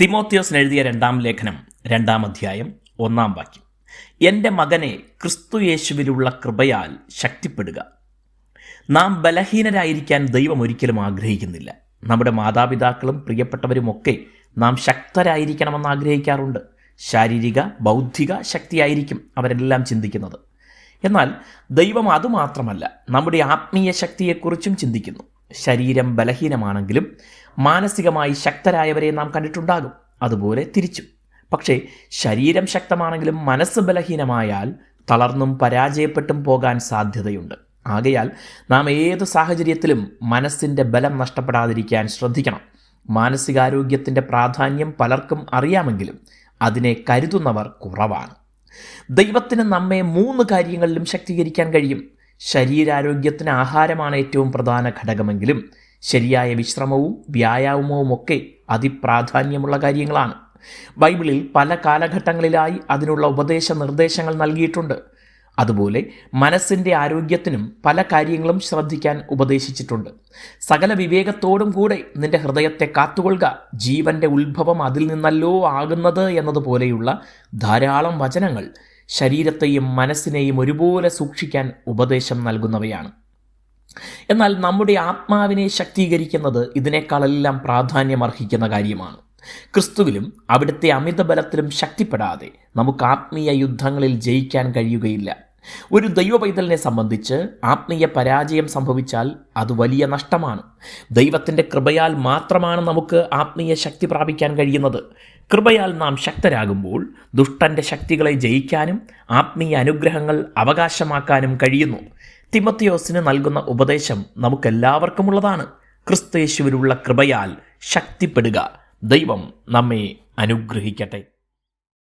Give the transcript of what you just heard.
തിമോത്യോസിന് എഴുതിയ രണ്ടാം ലേഖനം രണ്ടാം അധ്യായം ഒന്നാം വാക്യം. എന്റെ മകനെ ക്രിസ്തു യേശുവിലുള്ള കൃപയാൽ ശക്തിപ്പെടുക. നാം ബലഹീനരായിരിക്കാൻ ദൈവം ഒരിക്കലും ആഗ്രഹിക്കുന്നില്ല. നമ്മുടെ മാതാപിതാക്കളും പ്രിയപ്പെട്ടവരുമൊക്കെ നാം ശക്തരായിരിക്കണമെന്ന് ആഗ്രഹിക്കാറുണ്ട്. ശാരീരിക ബൗദ്ധിക ശക്തിയായിരിക്കും അവരെല്ലാം ചിന്തിക്കുന്നത്. എന്നാൽ ദൈവം അതുമാത്രമല്ല നമ്മുടെ ആത്മീയ ശക്തിയെക്കുറിച്ചും ചിന്തിക്കുന്നു. ശരീരം ബലഹീനമാണെങ്കിലും മാനസികമായി ശക്തരായവരെ നാം കണ്ടിട്ടുണ്ടാകും. അതുപോലെ തിരിച്ചും. പക്ഷേ ശരീരം ശക്തമാണെങ്കിലും മനസ്സ് ബലഹീനമായാൽ തളർന്നും പരാജയപ്പെട്ടും പോകാൻ സാധ്യതയുണ്ട്. ആകയാൽ നാം ഏത് സാഹചര്യത്തിലും മനസ്സിന്റെ ബലം നഷ്ടപ്പെടാതിരിക്കാൻ ശ്രദ്ധിക്കണം. മാനസികാരോഗ്യത്തിന്റെ പ്രാധാന്യം പലർക്കും അറിയാമെങ്കിലും അതിനെ കരുതുന്നവർ കുറവാണ്. ദൈവത്തിന് നമ്മെ മൂന്ന് കാര്യങ്ങളിലും ശക്തീകരിക്കാൻ കഴിയും. ശരീരാരോഗ്യത്തിന് ആഹാരമാണ് ഏറ്റവും പ്രധാന ഘടകമെങ്കിലും ശരിയായ വിശ്രമവും വ്യായാമവും ഒക്കെ അതിപ്രാധാന്യമുള്ള കാര്യങ്ങളാണ്. ബൈബിളിൽ പല കാലഘട്ടങ്ങളിലായി അതിനുള്ള ഉപദേശ നിർദ്ദേശങ്ങൾ നൽകിയിട്ടുണ്ട്. അതുപോലെ മനസ്സിന്റെ ആരോഗ്യത്തിനും പല കാര്യങ്ങളും ശ്രദ്ധിക്കാൻ ഉപദേശിച്ചിട്ടുണ്ട്. സകല വിവേകത്തോടും കൂടെ നിന്റെ ഹൃദയത്തെ കാത്തുകൊള്ളുക. ജീവന്റെ ഉത്ഭവം അതിൽ നിന്നല്ലോ ആകുന്നത് എന്നതുപോലെയുള്ള ധാരാളം വചനങ്ങൾ ശരീരത്തെയും മനസ്സിനെയും ഒരുപോലെ സൂക്ഷിക്കാൻ ഉപദേശം നൽകുന്നവയാണ്. എന്നാൽ നമ്മുടെ ആത്മാവിനെ ശക്തീകരിക്കുന്നത് ഇതിനേക്കാളെല്ലാം പ്രാധാന്യമർഹിക്കുന്ന കാര്യമാണ്. ക്രിസ്തുവിലും അവിടുത്തെ അമിതബലത്തിലും ശക്തിപ്പെടാതെ നമുക്ക് ആത്മീയ യുദ്ധങ്ങളിൽ ജയിക്കാൻ കഴിയുകയില്ല. ഒരു ദൈവ പൈതലിനെ സംബന്ധിച്ച് ആത്മീയ പരാജയം സംഭവിച്ചാൽ അത് വലിയ നഷ്ടമാണ്. ദൈവത്തിന്റെ കൃപയാൽ മാത്രമാണ് നമുക്ക് ആത്മീയ ശക്തി പ്രാപിക്കാൻ കഴിയുന്നത്. കൃപയാൽ നാം ശക്തരാകുമ്പോൾ ദുഷ്ടന്റെ ശക്തികളെ ജയിക്കാനും ആത്മീയ അനുഗ്രഹങ്ങൾ അവകാശമാക്കാനും കഴിയുന്നു. തിമത്തിയോസിന് നൽകുന്ന ഉപദേശം നമുക്കെല്ലാവർക്കുമുള്ളതാണ്. ക്രിസ്തയേശുവിലുള്ള കൃപയാൽ ശക്തിപ്പെടുക. ദൈവം നമ്മെ അനുഗ്രഹിക്കട്ടെ.